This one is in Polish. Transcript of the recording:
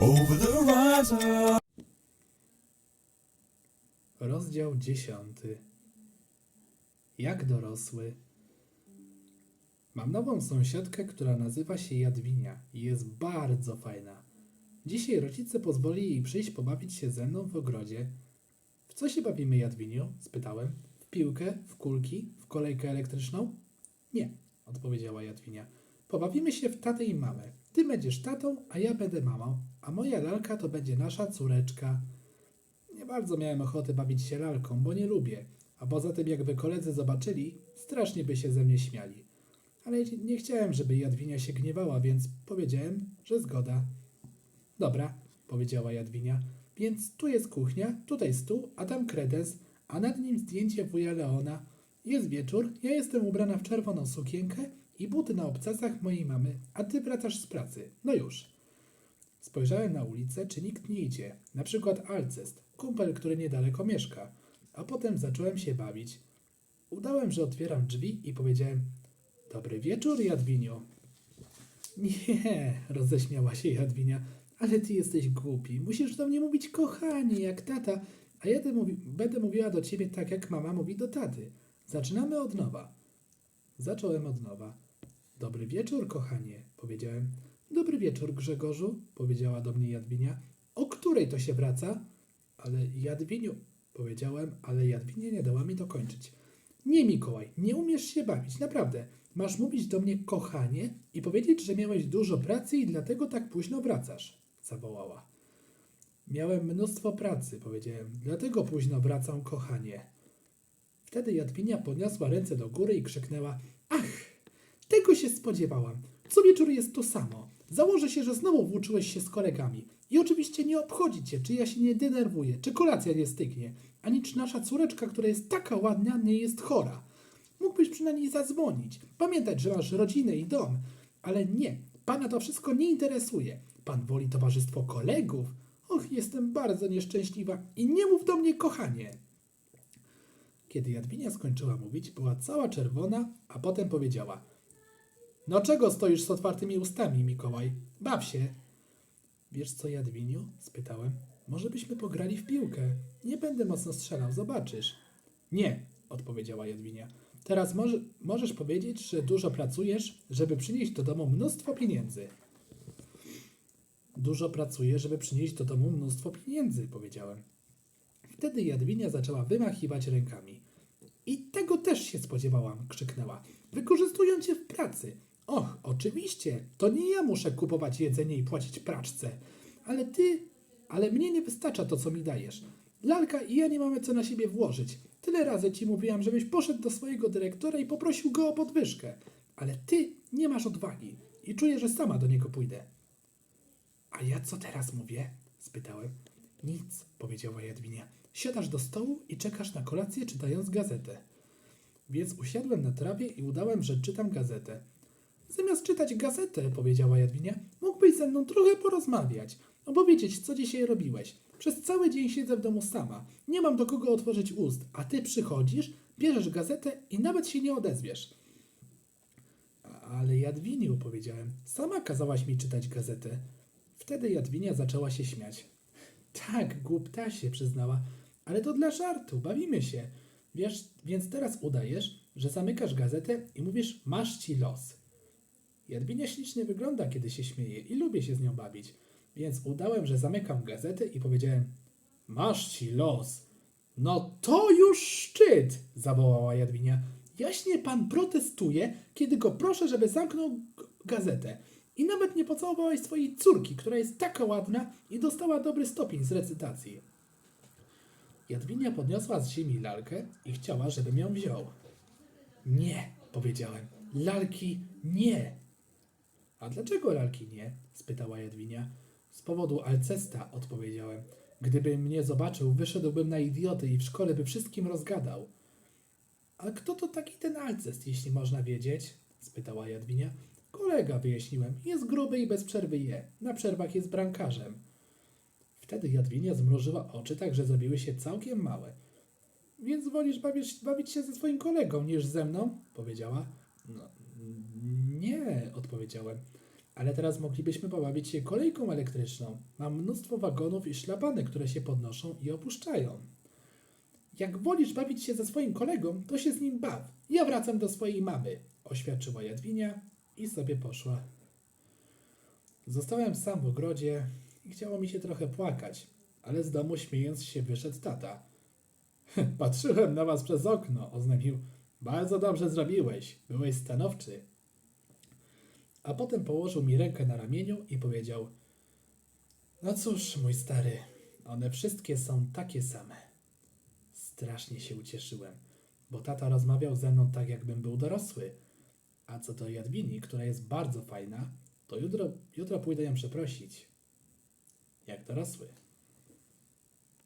over the horizon. Rozdział dziesiąty. Jak dorosły? Mam nową sąsiadkę, która nazywa się Jadwinia i jest bardzo fajna. Dzisiaj rodzice pozwoli jej przyjść pobawić się ze mną w ogrodzie. W co się bawimy, Jadwiniu? spytałem. W piłkę, w kulki, w kolejkę elektryczną? Nie, odpowiedziała Jadwinia. Pobawimy się w tatę i mamę. Ty będziesz tatą, a ja będę mamą, a moja lalka to będzie nasza córeczka. Nie bardzo miałem ochoty bawić się lalką, bo nie lubię. A poza tym, jakby koledzy zobaczyli, strasznie by się ze mnie śmiali. Ale nie chciałem, żeby Jadwinia się gniewała, więc powiedziałem, że zgoda. Dobra, powiedziała Jadwinia. Więc tu jest kuchnia, tutaj stół, a tam kredens, a nad nim zdjęcie wuja Leona. Jest wieczór, ja jestem ubrana w czerwoną sukienkę i buty na obcasach mojej mamy, a ty wracasz z pracy. No już. Spojrzałem na ulicę, czy nikt nie idzie. Na przykład Alcest, kumpel, który niedaleko mieszka. A potem zacząłem się bawić. Udałem, że otwieram drzwi i powiedziałem Dobry wieczór, Jadwiniu. Nie, roześmiała się Jadwinia, ale ty jesteś głupi. Musisz do mnie mówić kochanie, jak tata, a ja mówi, będę mówiła do ciebie tak, jak mama mówi do taty. Zaczynamy od nowa. Zacząłem od nowa. Dobry wieczór, kochanie, powiedziałem. Dobry wieczór, Grzegorzu, powiedziała do mnie Jadwinia. O której to się wraca? Ale Jadwiniu, powiedziałem, ale Jadwinia nie dała mi dokończyć. Nie, Mikołaj, nie umiesz się bawić, naprawdę. Masz mówić do mnie kochanie i powiedzieć, że miałeś dużo pracy i dlatego tak późno wracasz, zawołała. Miałem mnóstwo pracy, powiedziałem, dlatego późno wracam, kochanie. Wtedy Jadwinia podniosła ręce do góry i krzyknęła: Ach, się spodziewałam. Co wieczór jest to samo. Założę się, że znowu włóczyłeś się z kolegami. I oczywiście nie obchodzi cię, czy ja się nie denerwuję, czy kolacja nie stygnie, ani czy nasza córeczka, która jest taka ładna, nie jest chora. Mógłbyś przynajmniej zadzwonić, pamiętać, że masz rodzinę i dom. Ale nie, pana to wszystko nie interesuje. Pan woli towarzystwo kolegów. Och, jestem bardzo nieszczęśliwa i nie mów do mnie, kochanie. Kiedy Jadwinia skończyła mówić, była cała czerwona, a potem powiedziała: No czego stoisz z otwartymi ustami, Mikołaj? Baw się. Wiesz co, Jadwiniu? spytałem. Może byśmy pograli w piłkę? Nie będę mocno strzelał, zobaczysz. Nie, odpowiedziała Jadwinia. Teraz może, możesz powiedzieć, że dużo pracujesz, żeby przynieść do domu mnóstwo pieniędzy. Dużo pracuję, żeby przynieść do domu mnóstwo pieniędzy, powiedziałem. Wtedy Jadwinia zaczęła wymachiwać rękami. I tego też się spodziewałam, krzyknęła. Wykorzystują cię w pracy. Och, oczywiście, to nie ja muszę kupować jedzenie i płacić praczce. Ale ty, ale mnie nie wystarcza to, co mi dajesz. Lalka i ja nie mamy co na siebie włożyć. Tyle razy ci mówiłam, żebyś poszedł do swojego dyrektora i poprosił go o podwyżkę. Ale ty nie masz odwagi i czuję, że sama do niego pójdę. A ja co teraz mówię? spytałem. Nic, powiedziała Jadwinia. Siadasz do stołu i czekasz na kolację, czytając gazetę. Więc usiadłem na trawie i udałem, że czytam gazetę. Zamiast czytać gazetę, powiedziała Jadwinia, mógłbyś ze mną trochę porozmawiać, opowiedzieć, co dzisiaj robiłeś. Przez cały dzień siedzę w domu sama. Nie mam do kogo otworzyć ust, a ty przychodzisz, bierzesz gazetę i nawet się nie odezwiesz. Ale Jadwiniu, powiedziałem, sama kazałaś mi czytać gazetę. Wtedy Jadwinia zaczęła się śmiać. Tak, głupta się przyznała, ale to dla żartu, bawimy się. Wiesz, więc teraz udajesz, że zamykasz gazetę i mówisz, masz ci los. Jadwinia ślicznie wygląda, kiedy się śmieje i lubię się z nią bawić. Więc udałem, że zamykam gazetę i powiedziałem, masz ci los. No to już szczyt, zawołała Jadwinia. Jaśnie pan protestuje, kiedy go proszę, żeby zamknął gazetę. I nawet nie pocałowałeś swojej córki, która jest taka ładna i dostała dobry stopień z recytacji. Jadwinia podniosła z ziemi lalkę i chciała, żebym ją wziął. Nie, powiedziałem. Lalki nie. A dlaczego lalki nie? spytała Jadwinia. Z powodu Alcesta, odpowiedziałem. Gdyby mnie zobaczył, wyszedłbym na idioty i w szkole by wszystkim rozgadał. A kto to taki ten Alcest, jeśli można wiedzieć? spytała Jadwinia. Kolega, wyjaśniłem. Jest gruby i bez przerwy je. Na przerwach jest brankarzem. Wtedy Jadwinia zmrużyła oczy tak, że zrobiły się całkiem małe. Więc wolisz bawić, bawić się ze swoim kolegą niż ze mną? powiedziała. No, nie, odpowiedziałem. Ale teraz moglibyśmy pobawić się kolejką elektryczną. Mam mnóstwo wagonów i szlabany, które się podnoszą i opuszczają. Jak wolisz bawić się ze swoim kolegą, to się z nim baw. Ja wracam do swojej mamy, oświadczyła Jadwinia i sobie poszła. Zostałem sam w ogrodzie i chciało mi się trochę płakać, ale z domu śmiejąc się wyszedł tata. Patrzyłem na was przez okno, oznajmił. Bardzo dobrze zrobiłeś, byłeś stanowczy. A potem położył mi rękę na ramieniu i powiedział: No cóż, mój stary, one wszystkie są takie same. Strasznie się ucieszyłem, bo tata rozmawiał ze mną tak, jakbym był dorosły. A co do Jadwini, która jest bardzo fajna, to jutro, jutro pójdę ją przeprosić. Jak dorosły.